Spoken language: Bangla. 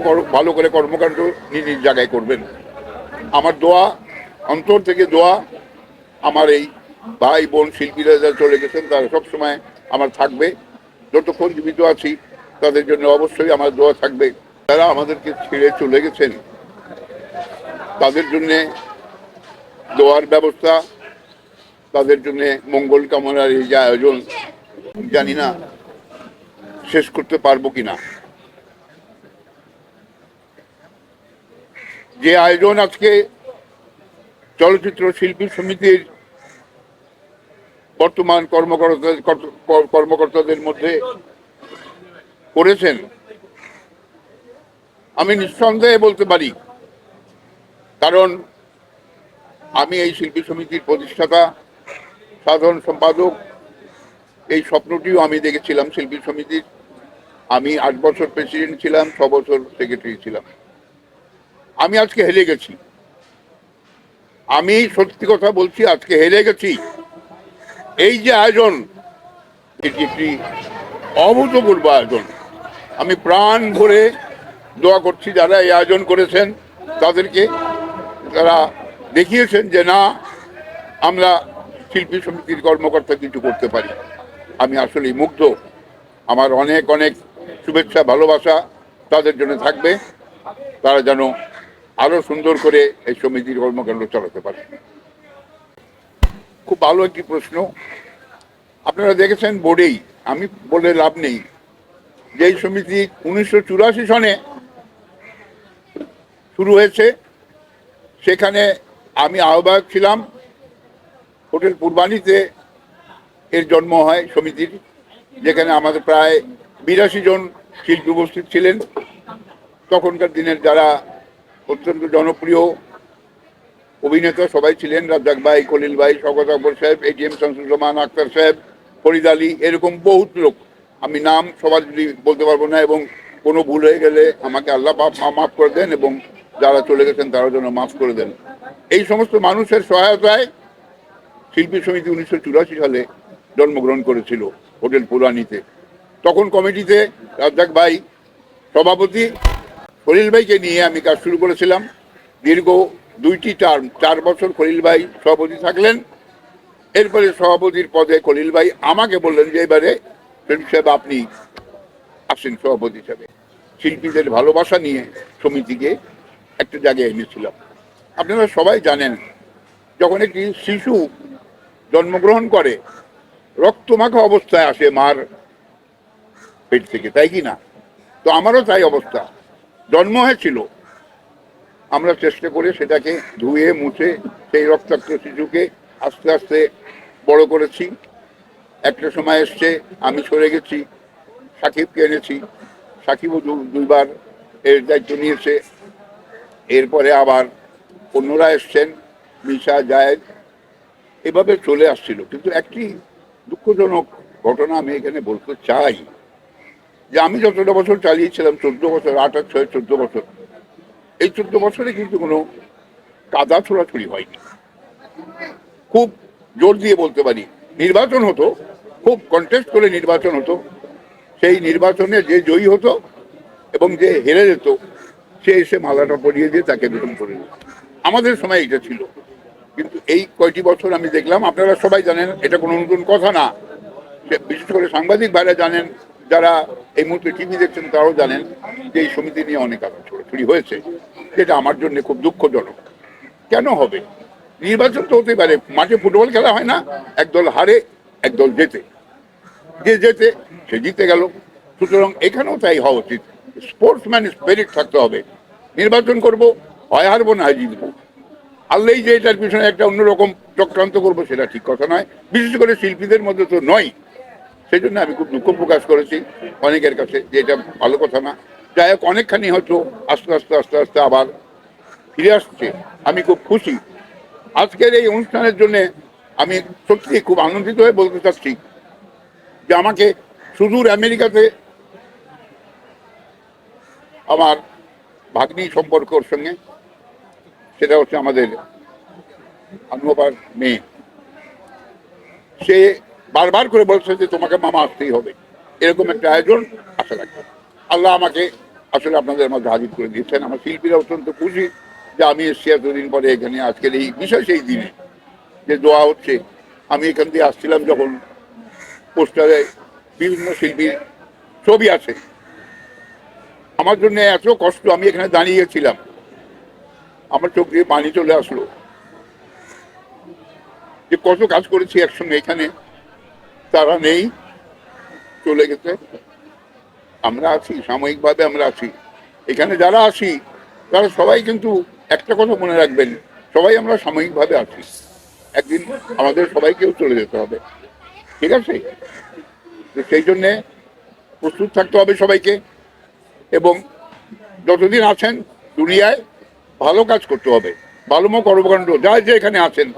কর- ভালো করে কর্মকাণ্ড নিজ নিজ জায়গায় করবেন। আমার দোয়া, অন্তর থেকে দোয়া, আমার এই ভাই বোন শিল্পীরা যারা চলে গেছেন, তারা সবসময় আমার থাকবে। যতক্ষণ জীবিত আছি, তাদের জন্য অবশ্যই আমার দোয়া থাকবে। যারা আমাদেরকে ছেড়ে চলে গেছেন, তাদের জন্যে দোয়ার ব্যবস্থা, তাদের জন্যে মঙ্গল কামনার এই যে আয়োজন, জানি না শেষ করতে পারব কিনা। যে আয়োজন আজকে চলচ্চিত্র শিল্পী সমিতির বর্তমান কর্মকর্তা কর্মকর্তাদের মধ্যে করেছেন, আমি নিঃসন্দেহে বলতে পারি, কারণ আমি এই শিল্পী সমিতির প্রতিষ্ঠাতা, সাধারণ সম্পাদক, এই স্বপ্নটিও আমি দেখেছিলাম শিল্পী সমিতির। আমি আট বছর প্রেসিডেন্ট ছিলাম, ছ বছর সেক্রেটারি ছিলাম। আমি আজকে হেরে গেছি। আমি সত্যি কথা বলছি, আজকে হেরে গেছি। এই যে আয়োজন, এটি একটি অভূতপূর্ব আয়োজন। আমি প্রাণ ভরে দোয়া করছি যারা এই আয়োজন করেছেন, তাদেরকে তারা দেখিয়েছেন যে না, আমরা শিল্পী সমিতির কর্মকর্তা কিছু করতে পারি। আমি আসলে মুগ্ধ। আমার অনেক অনেক শুভেচ্ছা, ভালোবাসা তাদের জন্য থাকবে। তারা যেন আরও সুন্দর করে এই সমিতির কর্মকাণ্ড চালাতে পারে। খুব ভালো একটি প্রশ্ন। আপনারা দেখেছেন বোর্ডেই, আমি বলে লাভ নেই, যে এই সমিতি উনিশশো চুরাশি সনে শুরু হয়েছে, সেখানে আমি আহ্বায়ক ছিলাম। হোটেল পূর্বাণীতে এর জন্ম হয় সমিতির, যেখানে আমাদের প্রায় বিরাশি জন শিল্পী উপস্থিত ছিলেন। তখনকার দিনের যারা অত্যন্ত জনপ্রিয় অভিনেতা সবাই ছিলেন, রাজ্জাক ভাই, কলিল ভাই, Shawkat Akbar Saheb A T ATM Shamsuzzaman Akhtar Saheb, Farid Ali, এরকম বহুত লোক। আমি নাম সবার যদি বলতে পারব না এবং কোনো ভুল হয়ে গেলে আমাকে আল্লাহ মা- মাফ করে দেন এবং যারা চলে গেছেন তারা যেন মাফ করে দেন। এই সমস্ত মানুষের সহায়তায় শিল্পী সমিতি উনিশশো চুরাশি সালে জন্মগ্রহণ করেছিল হোটেল পুরানিতে তখন কমিটিতে রাজ্জাক ভাই সভাপতি খলিল ভাইকে নিয়ে আমি কাজ শুরু করেছিলাম। দীর্ঘ দুইটি টার্ম চার বছর খলিল ভাই সভাপতি থাকলেন। এরপরে সভাপতির পদে খলিল ভাই আমাকে বললেন যে, এবারে প্রেম সাহেব, আপনি আসেন সভাপতি হিসাবে। শিল্পীদের ভালোবাসা নিয়ে সমিতিকে একটা জায়গায় এনেছিলাম। আপনারা সবাই জানেন, যখন একটি শিশু জন্মগ্রহণ করে রক্তমাখা অবস্থায় আসে মার পেট থেকে, তাই কি না? তো আমারও তাই অবস্থা। জন্ম হয়েছিল। আমরা চেষ্টা করে সেটাকে ধুয়ে, মুছে, সেই রক্তাক্ত শিশুকে আস্তে আস্তে বড় করেছি। একটা সময় এসছে, আমি সরে গেছি, সাকিবকে এনেছি। সাকিবও দুইবার এর দায়িত্ব নিয়েছে। এরপরে আবার অন্যরা এসছেন, মিশা, জায়েদ। এভাবে চলে আসছিল। কিন্তু একটি দুঃখজনক ঘটনা আমি এখানে বলতে চাই। যে আমি যতটা বছর চালিয়েছিলাম চোদ্দ বছর আর ছয়, চোদ্দ বছর, এই চোদ্দ বছরে কিন্তু কোনো কাদা ছোড়াছুড়ি হয়নি। খুব জোর দিয়ে বলতে পারি, নির্বাচন হতো, খুব কন্টেস্ট করে নির্বাচন হতো। সেই নির্বাচনে যে জয়ী হতো এবং যে হেরে যেত, সে এসে মালাটা পরিয়ে দিয়ে তাকে বেতন করে আমাদের সময় এটা ছিল। কিন্তু এই কয়টি বছর আমি দেখলাম, আপনারা সবাই জানেন, এটা কোনো নতুন কথা না। বিশেষ করে সাংবাদিক ভাইরা জানেন যারা এই মুহূর্তে টিভি দেখছেন তারাও জানেন যে এই সমিতি নিয়ে অনেক আলাপ ছড়াছড়ি হয়েছে, যেটা আমার জন্য খুব দুঃখজনক। কেন হবে? নির্বাচন তো হতে পারে, মাঠে ফুটবল খেলা হয় না, একদল হারে, একদল জেতে। যে জেতে, সে জিতে গেল। সুতরাং এখানেও তাই হওয়া উচিত। স্পোর্টসম্যান স্পিরিট থাকতে হবে। নির্বাচন করব, হয় হারবো না হয় জিতবো। আল্লাহ যে এটার পিছনে একটা অন্যরকম চক্রান্ত করব, সেটা ঠিক কথা নয়। বিশেষ করে শিল্পীদের মধ্যে তো নয় সেই জন্য আমি খুব দুঃখ প্রকাশ করেছি অনেকের কাছে যে এটা ভালো কথা না। যাই হোক, অনেকখানি হয়তো আস্তে আস্তে আস্তে আস্তে আবার ফিরে আসছে। আমি খুব খুশি। আজকের এই অনুষ্ঠানের জন্য আমি সত্যি খুব আনন্দিত হয়ে বলতে চাচ্ছি যে আমাকে সুদূর আমেরিকাতে আমার ভাগ্নি সম্পর্ক ওর সঙ্গে, সেটা হচ্ছে আমাদের আনুবাবার মেয়ে। সে বারবার করে বলছে যে তোমাকে মামা আসতেই হবে। এরকম একটা আয়োজন আশা রাখবে আল্লাহ আমাকে আসলে আপনাদের মাঝে হাজির করে দিয়েছেন। আমার শিল্পীরা অত্যন্ত খুশি যে আমি এসছি এতদিন পরে এখানে, আজকের এই বিশেষ এই দিনে যে দোয়া হচ্ছে। আমি এখান দিয়ে আসছিলাম যখন পোস্টারে বিভিন্ন শিল্পীর ছবি আছে। আমার জন্য এত কষ্ট, আমি এখানে দাঁড়িয়ে গেছিলাম আমার চোখ দিয়ে পানি চলে আসলো। যে কত কাজ করেছি একসঙ্গে এখানে। তারা নেই, চলে গেছে। আমরা আছি, সাময়িকভাবে আমরা আছি। এখানে যারা আছি, তারা সবাই কিন্তু একটা কথা মনে রাখবেন, সবাই আমরা সাময়িকভাবে আছি। একদিন আমাদের সবাইকেও চলে যেতে হবে। ঠিক আছে? সেই জন্যে প্রস্তুত থাকতে হবে সবাইকে এবং যতদিন আছেন, দুনিয়ায় ভালো কাজ করতে হবে। ভালো মো কর্মকাণ্ড যা যে এখানে আছেন